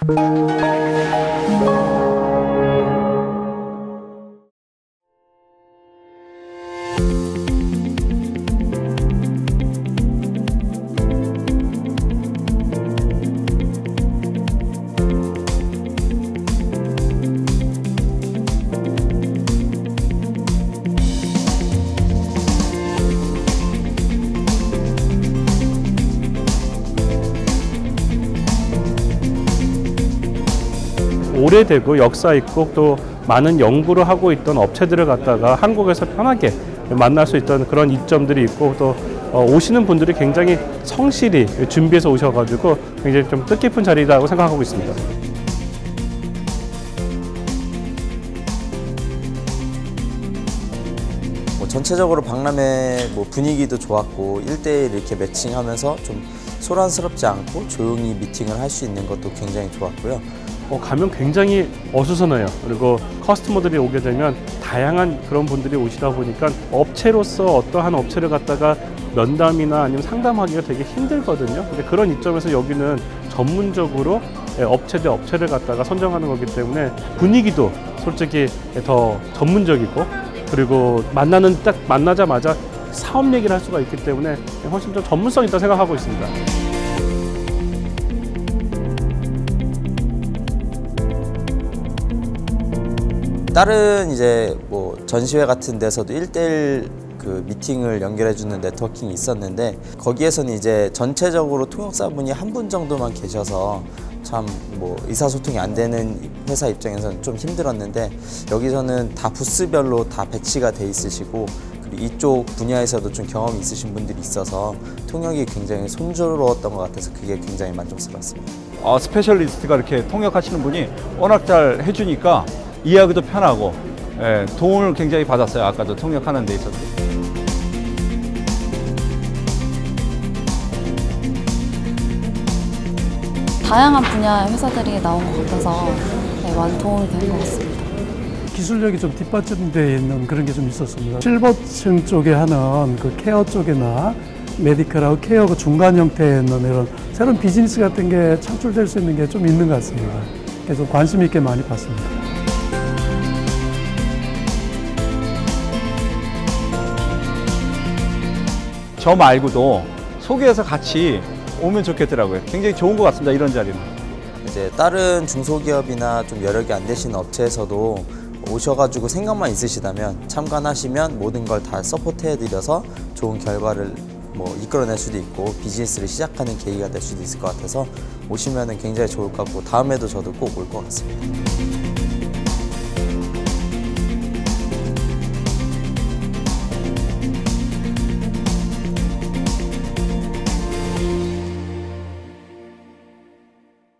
Thank you. 오래되고 역사 있고 또 많은 연구를 하고 있던 업체들을 갖다가 한국에서 편하게 만날 수 있던 그런 이점들이 있고 또 어, 오시는 분들이 굉장히 성실히 준비해서 오셔가지고 굉장히 좀 뜻깊은 자리라고 생각하고 있습니다. 뭐 전체적으로 박람회 뭐 분위기도 좋았고 1대1 이렇게 매칭하면서 좀 소란스럽지 않고 조용히 미팅을 할 수 있는 것도 굉장히 좋았고요. 어, 가면 굉장히 어수선해요. 그리고 커스터머들이 오게 되면 다양한 그런 분들이 오시다 보니까 업체로서 어떠한 업체를 갖다가 면담이나 아니면 상담하기가 되게 힘들거든요. 근데 그런 이점에서 여기는 전문적으로 예, 업체 대 업체를 갖다가 선정하는 거기 때문에 분위기도 솔직히 더 전문적이고 그리고 만나는 딱 만나자마자 사업 얘기를 할 수가 있기 때문에 훨씬 좀 전문성 있다 생각하고 있습니다. 다른 이제 뭐 전시회 같은 데서도 1대1 그 미팅을 연결해 주는 네트워킹이 있었는데 거기에서는 이제 전체적으로 통역사분이 한 분 정도만 계셔서 참 뭐 의사소통이 안 되는 회사 입장에서는 좀 힘들었는데 여기서는 다 부스별로 다 배치가 돼 있으시고 그리고 이쪽 분야에서도 좀 경험이 있으신 분들이 있어서 통역이 굉장히 손조로웠던 것 같아서 그게 굉장히 만족스러웠습니다. 어, 스페셜리스트가 이렇게 통역하시는 분이 워낙 잘 해주니까 이해하기도 편하고 예, 도움을 굉장히 받았어요. 아까도 통역하는 데 있어서. 다양한 분야의 회사들이 나온 것 같아서 네, 많이 도움이 된 것 같습니다. 기술력이 좀 뒷받침되어 있는 그런 게 좀 있었습니다. 실버층 쪽에 하는 그 케어 쪽이나 메디컬하고 케어 그 중간 형태에 있는 이런 새로운 비즈니스 같은 게 창출될 수 있는 게 좀 있는 것 같습니다. 그래서 관심 있게 많이 봤습니다. 저 말고도 소개해서 같이 오면 좋겠더라고요. 굉장히 좋은 것 같습니다. 이런 자리는. 이제 다른 중소기업이나 좀 여력이 안 되시는 업체에서도 오셔가지고 생각만 있으시다면 참관하시면 모든 걸 다 서포트해드려서 좋은 결과를 뭐 이끌어낼 수도 있고 비즈니스를 시작하는 계기가 될 수도 있을 것 같아서 오시면 굉장히 좋을 것 같고 다음에도 저도 꼭 올 것 같습니다.